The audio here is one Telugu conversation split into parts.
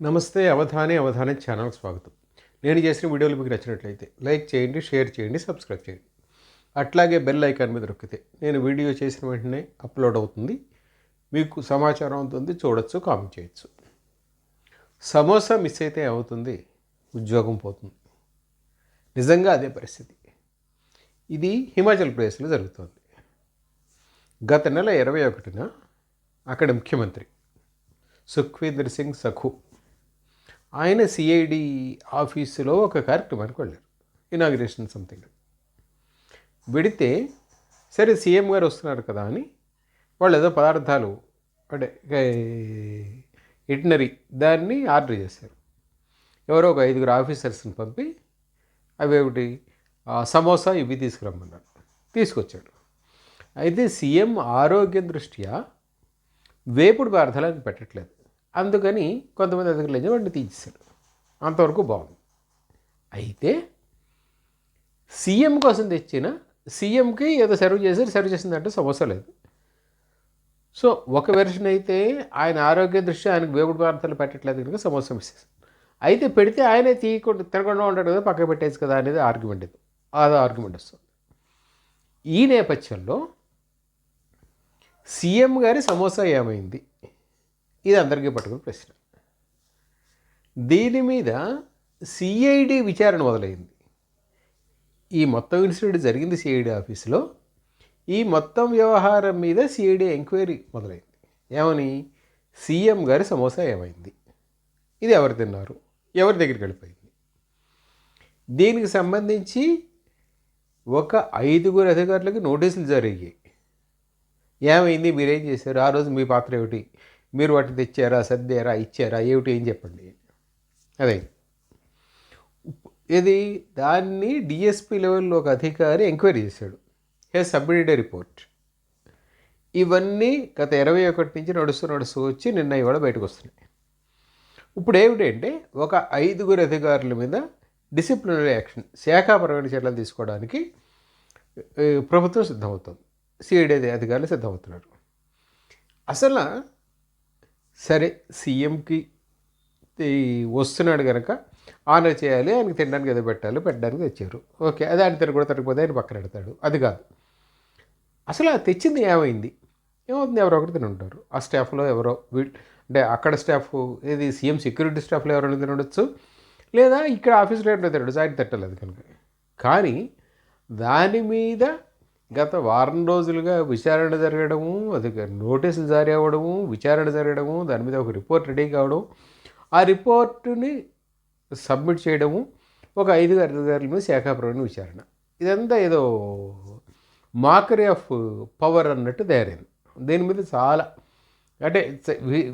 నమస్తే అవధానే అవధానే ఛానల్కి స్వాగతం. నేను చేసిన వీడియోలు మీకు నచ్చినట్లయితే లైక్ చేయండి షేర్ చేయండి సబ్స్క్రైబ్ చేయండి. అట్లాగే బెల్ ఐకాన్ మీద నొక్కితే నేను వీడియో చేసిన వెంటనే అప్లోడ్ అవుతుంది. మీకు సమాచారం అవుతుంది చూడొచ్చు కామెంట్ చేయొచ్చు. సమోసా మిస్ అయితే అవుతుంది ఉద్యోగం పోతుంది. నిజంగా అదే పరిస్థితి. ఇది హిమాచల్ ప్రదేశ్లో జరుగుతోంది. గత నెల ఇరవై ఒకటిన అక్కడ ముఖ్యమంత్రి సుఖ్వీందర్ సింగ్ సఖు ఆయన సిఐడి ఆఫీసులో ఒక కార్యక్రమానికి వెళ్ళారు. ఇనాగ్రేషన్ సంథింగ్ వెడితే సరే సీఎం గారు వస్తున్నారు కదా అని వాళ్ళు ఏదో పదార్థాలు అంటే ఇటనరీ దాన్ని ఆర్డర్ చేశారు. ఎవరో ఒక ఐదుగురు ఆఫీసర్స్ని పంపి అవి ఒకటి సమోసా ఇవి తీసుకురమ్మన్నారు. తీసుకొచ్చాడు. అయితే సీఎం ఆరోగ్యం దృష్ట్యా వేపుడు పదార్థాలు పెట్టట్లేదు. అందుకని కొంతమంది అధికారులు ఏం వాటిని తీసేశారు అంతవరకు బాగుంది. అయితే సీఎం కోసం తెచ్చిన సీఎంకి ఏదో సర్వ్ చేశారు సర్వ్ చేసిందంటే సమస్య లేదు. సో ఒక వెర్షన్ అయితే ఆయన ఆరోగ్య దృష్ట్యా ఆయనకు వేపుడు పదార్థాలు పెట్టట్లేదు కనుక సమస్య మిస్ అయితే పెడితే ఆయనే తీయకుండా తినకుండా ఉంటాడు కదా పక్క పెట్టేసి కదా అనేది ఆర్గ్యుమెంట్ ఇది. అదో ఆర్గ్యుమెంట్ వస్తుంది. ఈ నేపథ్యంలో సీఎం గారి సమోసా ఏమైంది? ఇది అందరికీ పట్టుకుని ప్రశ్న. దీని మీద సిఐడి విచారణ మొదలైంది. ఈ మొత్తం ఇన్సిడెంట్ జరిగింది సిఐడి ఆఫీసులో. ఈ మొత్తం వ్యవహారం మీద సిఐడి ఎంక్వైరీ మొదలైంది. ఏమని? సీఎం గారి సమోసా ఏమైంది? ఇది ఎవరు తిన్నారు? ఎవరి దగ్గరికి వెళ్ళిపోయింది? దీనికి సంబంధించి ఒక ఐదుగురు అధికారులకు నోటీసులు జరిగాయి ఏమైంది? మీరేం చేశారు? ఆ రోజు మీ పాత్ర ఏమిటి? మీరు వాటి తెచ్చారా సర్దారా ఇచ్చారా ఏమిటి ఏం చెప్పండి. అదే. ఇది దాన్ని డిఎస్పి లెవెల్లో ఒక అధికారి ఎంక్వైరీ చేశాడు. హే సబ్మిటెడ్ రిపోర్ట్ ఇవన్నీ గత ఇరవై ఒకటి నుంచి నడుస్తూ నడుస్తూ వచ్చి నిన్న ఇవాళ బయటకు వస్తున్నాయి. ఇప్పుడు ఏమిటంటే ఒక ఐదుగురు అధికారుల మీద డిసిప్లినరీ యాక్షన్ శాఖాపరమైన చర్యలు తీసుకోవడానికి ప్రభుత్వం సిద్ధమవుతుంది. సిఐడి అధికారులు సిద్ధమవుతున్నారు. అసలు సరే సీఎంకి వస్తున్నాడు కనుక ఆనర్ చేయాలి ఆయనకి తినడానికి ఏదో పెట్టాలి పెట్టడానికి తెచ్చారు. ఓకే అది ఆయన తినకూడదు తినకపోతే ఆయన పక్కన పెడతాడు. అది కాదు. అసలు ఆ తెచ్చింది ఏమైంది? ఏమవుతుంది? ఎవరో ఒకరు తిని ఉంటారు. ఆ స్టాఫ్లో ఎవరో వీ అంటే అక్కడ స్టాఫ్ ఏది సీఎం సెక్యూరిటీ స్టాఫ్లో ఎవరైనా తినడచ్చు లేదా ఇక్కడ ఆఫీస్లో ఎవరైనా తినడచ్చు ఆయన తిట్టలేదు కనుక. కానీ దాని మీద గత వారం రోజులుగా విచారణ జరగడము అది నోటీసులు జారీ అవ్వడము విచారణ జరగడము దాని మీద ఒక రిపోర్ట్ రెడీ కావడం ఆ రిపోర్టుని సబ్మిట్ చేయడము ఒక ఐదు అధికారుల మీద శాఖాపరమైన విచారణ. ఇదంతా ఏదో మాకరీ ఆఫ్ పవర్ అన్నట్టు తయారైంది. దీని మీద చాలా అంటే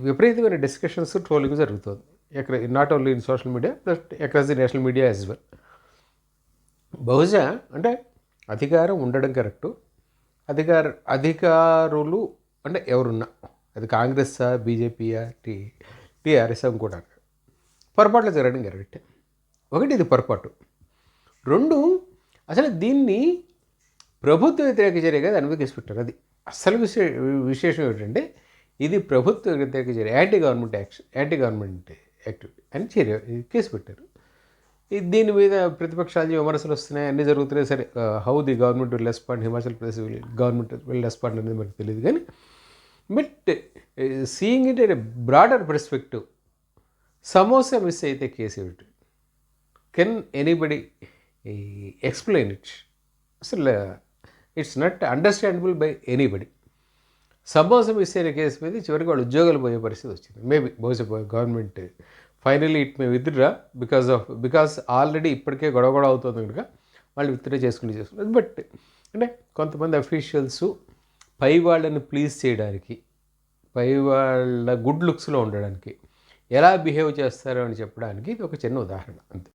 విపరీతమైన డిస్కషన్స్ ట్రోలింగ్ జరుగుతుంది. ఎక్కడ not only in social media plus across the national media as well. బహుశా అంటే అధికారం ఉండడం కరెక్టు. అధికార అధికారులు అంటే ఎవరున్నా అది కాంగ్రెస్సా బీజేపీయా టీ టీఆర్ఎస్ కూడా పొరపాట్లు జరగడం కరెక్ట్. ఒకటి ఇది పొరపాటు. రెండు అసలు దీన్ని ప్రభుత్వ వ్యతిరేక చర్యగా దాని పెట్టారు. అది అసలు విశే విశేషం ఏంటంటే ఇది ప్రభుత్వ వ్యతిరేక చర్య anti government action anti government activity అని చర్య కేసు పెట్టారు. దీని మీద ప్రతిపక్షాలు విమర్శలు వస్తున్నాయి అన్నీ జరుగుతున్నాయి. సరే how the government will respond Himachal Pradesh government will respond అనేది మనకు తెలియదు కానీ but seeing it a broader perspective samosa miss అయితే కేసు ఏమిటి? కెన్ ఎనీబడి ఎక్స్ప్లెయిన్ ఇట్ అసలు it's not understandable by anybody samosa miss అయిన కేసు మీద చివరికి వాళ్ళు ఉద్యోగాలు పోయే పరిస్థితి వచ్చింది. మేబీ బహుశా government finally it may withdraw because of because already ఇప్పటికే గొడవ గొడవ అవుతుంది కనుక వాళ్ళు విత్డ్రా చేసుకుని చేసుకుంటారు బట్ అంటే కొంతమంది అఫీషియల్స్ పై వాళ్ళని ప్లీజ్ చేయడానికి పై వాళ్ళ గుడ్ లుక్స్లో ఉండడానికి ఎలా బిహేవ్ చేస్తారో అని చెప్పడానికి ఇది ఒక చిన్న ఉదాహరణ. అంతే.